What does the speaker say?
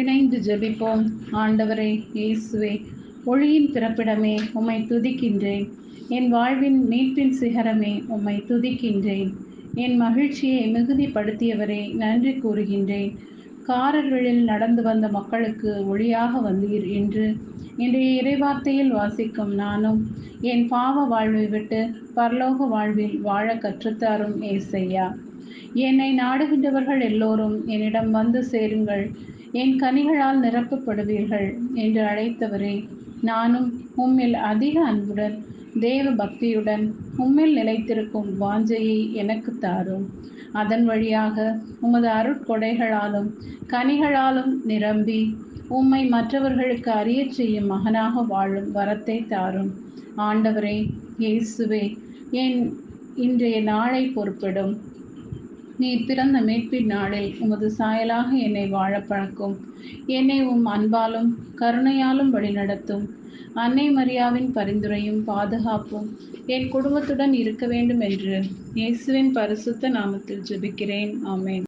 இணைந்து ஜெபிப்போம். ஆண்டவரே இயேசுவே ஒளியின் பிறப்பிடமே உம்மை துதிக்கின்றேன். என் வாழ்வின் மீட்பின் சிகரமே உம்மை துதிக்கின்றேன். என் மகிழ்ச்சியை மிகுதிப்படுத்தியவரே நன்றி கூறுகின்றேன். காரர்களில் நடந்து வந்த மக்களுக்கு ஒளியாக வந்தீர் என்று இன்றைய இறைவார்த்தையில் வாசிக்கும் நானும் என் பாவ வாழ்வை விட்டு பரலோக வாழ்வில் வாழ கற்றுத்தாரும் ஏசையா என்னை நாடுகின்றவர்கள் எல்லோரும் என்னிடம் வந்து சேருங்கள். என் கனிகளால் நிரப்பப்படுவீர்கள் என்று அழைத்தவரே நானும் உம்மில் அதிக அன்புடன் தேவ பக்தியுடன் உம்மில் நிலைத்திருக்கும் வாஞ்சையை எனக்கு தாரும். அதன் வழியாக உமது அருட்கொடைகளாலும் கனிகளாலும் நிரம்பி உம்மை மற்றவர்களுக்கு அறிய செய்யும் மகனாக வாழும் வரத்தை தாரும். ஆண்டவரே இயேசுவே என் இன்றைய நாளை பொறுப்பிடும். நீர் பிறந்த மீட்பின் நாளில் உமது சாயலாக என்னை வாழ பழக்கும். என்னை உம் அன்பாலும் கருணையாலும் வழிநடத்தும். அன்னை மரியாவின் பரிந்துரையும் பாதுகாப்பும் என் குடும்பத்துடன் இருக்க வேண்டும் என்று இயேசுவின் பரிசுத்த நாமத்தில் ஜெபிக்கிறேன். ஆமேன்.